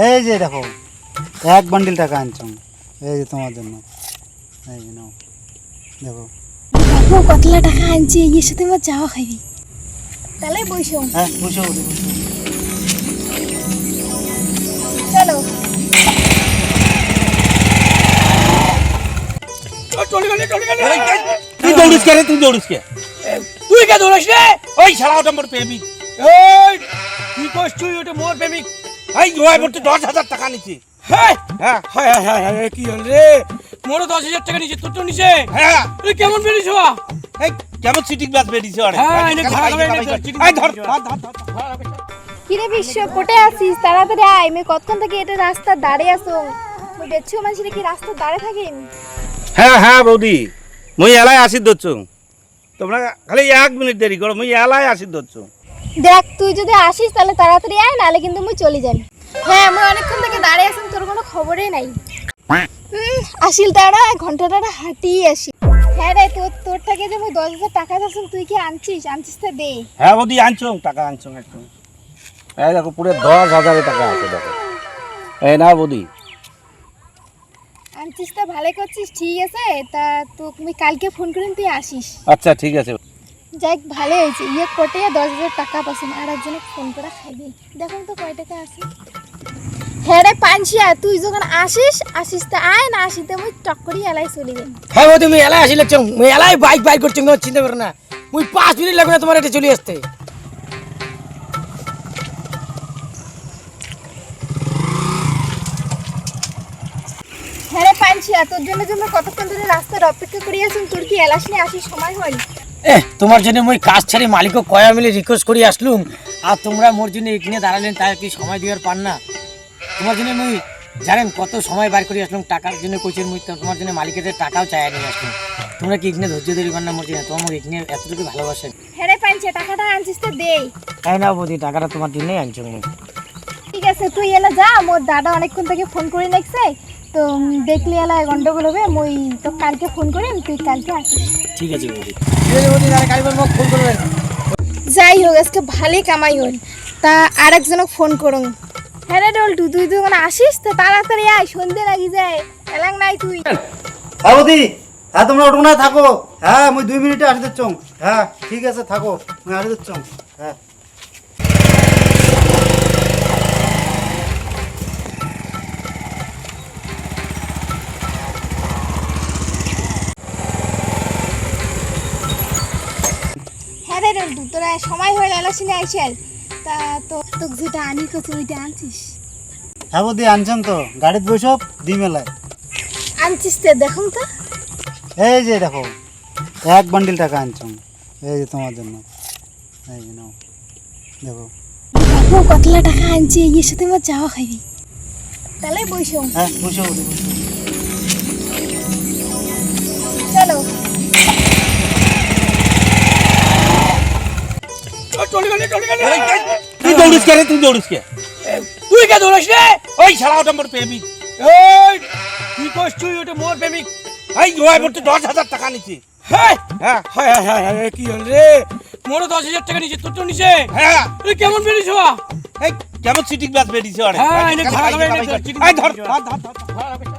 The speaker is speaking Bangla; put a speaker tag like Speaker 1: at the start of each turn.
Speaker 1: এই যে দেখো এক বান্ডিল টাকা আনছো। এই যে তোমার জন্য। এই যে নাও দেখো।
Speaker 2: বাবু কতলা টাকা আনছি এর সাথে আমার যাওয়া খাইবি তাহলে বসো।
Speaker 1: হ্যাঁ বুঝো
Speaker 2: চলো।
Speaker 3: তুই দৌড়িস কে তুই দৌড়িস কে?
Speaker 4: তুই কে দৌড়াস রে?
Speaker 3: ওই শালা ওটা মোর প্রেমিক।
Speaker 4: এই তুই কস তুই? ওটা মোর প্রেমিক।
Speaker 3: এই রয় মোর দশ হাজার টাকা নিচ্ছি।
Speaker 4: হ্যাঁ।
Speaker 3: হ্যাঁ
Speaker 4: হায় হায় কি হল রে? মোরও দশ হাজার টাকা নিচে তোর তো নিচে
Speaker 3: হ্যাঁ।
Speaker 4: তুই কেমন বেরিয়েছ?
Speaker 3: এই কেমন সিটিং ব্যাস বেরিয়েছে
Speaker 4: হ্যাঁ, ধরে।
Speaker 2: কিরে বিশ্ব কোটে আসিস তাড়াতাড়ি আয় আমি কতক্ষণ থেকে এটা রাস্তা দাঁড়ে আসো মই দেখছ মানুষের কি রাস্তা দাঁড়ে থাকিম
Speaker 3: হ্যাঁ হ্যাঁ বৌদি। মুই এলাই আসি ধরছ তোমরা খালি এক মিনিট দেরি করো মুই এলাই আসি ধরছ
Speaker 2: দেখ তুই যদি আসিস তাহলে তাড়াতাড়ি আয় নাহলে কিন্তু মুই চলে যাই হ্যাঁ আমি অনেকক্ষণ থেকে দাঁড়িয়ে আছি তোর কোনো খবরই নাই। হুম, আসিল তারা ঘন্টাটা হাঁটিয়ে আসি। হ্যাঁ রে তোর তোর থেকে যে মুই দশ হাজার টাকা যাচ্ছিস তুই কি আনছিস? আনছিস তো দে।
Speaker 3: হ্যাঁ বৌদি আনছো টাকা আনছো একটু এই দেখো পুরো দশ হাজারের টাকা আছে দেখো। এই না বৌদি।
Speaker 2: আনছিস তো ভালো করছিস ঠিক আছে? তা তোকে কালকে ফোন করিম তুই আসিস।
Speaker 3: আচ্ছা ঠিক আছে।
Speaker 2: যাক ভালো হয়েছে। ইয়ে কোটে দশ হাজার টাকা পাচ্ছেন। আর একজনে ফোন করে খাইবি দেখুন তো কয় টাকা আছে। হ্যাঁ রে পানসিয়া তুই যখন আসিস আসিস তা আয় না আসিতে মুই টক্করি এলাই চলে যাই।
Speaker 4: হ্যাঁ বৌদি মুই এলাই আসি লাগছ মুই এলাই বাইক বাইক করছি তোমার চিন্তা করো না। মুই পাঁচ মিনিট লাগবে না তোমার এটা চলে আসতে।
Speaker 2: হ্যাঁ রে পানসিয়া তোর জন্য জন্য কতক্ষণ ধরে রাস্তার অপেক্ষা করি আছেন তোর কি এলাস নিয়ে আসিস সময় হয়
Speaker 4: এ তোমার জন্য মুই কাজ ছাড়ি মালিকও কয়া মিলে রিকোয়েস্ট করি আসলুম। আর তোমরা মোর জন্য এখানে দাঁড়ালেন তার কি সময় দেওয়ার পান না। তোমার জন্য মুই জানেন কত সময় বার করে আসলাম টাকার জন্য কইছেন মুই তোমার জন্য মালিকের টাকাও চাই নিয়ে আসলাম। তোমরা কি এখানে ধৈর্য ধরি না মোর জন্য? তোমার এখানে এতটুকু ভালোবাসেন।
Speaker 2: হ্যাঁ রে পানসিয়া টাকাটা আনছিস তো দে।
Speaker 4: তাই না বৌদি টাকাটা তোমার জন্যই আনছো
Speaker 2: ঠিক আছে তুই এলা যা মোর দাদা অনেকক্ষণ থেকে ফোন করে দেখছে। তো দেখলি এলা গন্ডগোল হবে মুই তো কালকে ফোন করিম তুই কালকে আসিস
Speaker 4: ঠিক আছে বৌদি। ফোন করবেন।
Speaker 2: যাই হোক আজকে ভালোই কামাই হল। তা আর একজনক ফোন করুন। হ্যাঁ রে ডলটু তুই তো মানে আসিস তো তাড়াতাড়ি আয় সন্ধে লাগি যায়। এলাং নাই তুই।
Speaker 1: হ্যাঁ বৌদি হ্যাঁ তোমরা ওঠো না থাকো। হ্যাঁ মুই দুই মিনিটে আসি দিচ্ছ হ্যাঁ ঠিক আছে থাকো মুই আসি দিচ্ছ হ্যাঁ।
Speaker 2: হ্যাঁ রে তোরা সময় হয়ে এলা শুনে আইসাল তা তো তোকে যেটা আনি কত ওইটা আনছিস?
Speaker 1: হ্যাঁ বৌদি আনছেন তো। গাড়িতে বসব দি মেলায়।
Speaker 2: আনছিস তো দেখুন তো।
Speaker 1: এই যে দেখো এক বান্ডিল টাকা আনছো এই যে তোমার জন্য। এই যে নাও। দেখো।
Speaker 2: কতলা টাকা আনছি এর সাথে আমার যাওয়া খাইবি তাহলে বসো
Speaker 1: হ্যাঁ বুঝো বৌদি
Speaker 3: তুই দৌড়িস কে তুই দৌড়িস কে
Speaker 4: তুই কে দৌড়াস রে
Speaker 3: ওই শালা ওটা মোর প্রেমিক
Speaker 4: এই তুই কস তুই ওটা মোর প্রেমিক
Speaker 3: এই রয় মোর দশ হাজার টাকা নিচ্ছি
Speaker 4: হ্যাঁ
Speaker 3: হ্যাঁ
Speaker 4: হায় হায় হায় হায় কি হল রে মোরও দশ হাজার টাকা নিচে তোর তো নিচে
Speaker 3: হ্যাঁ
Speaker 4: তুই কেমন বেরিয়েছ
Speaker 3: এই কেমন সিটিং ব্যাস বেরিয়েছে অনেক
Speaker 4: হ্যাঁ,
Speaker 3: ধর, ধর, ধর।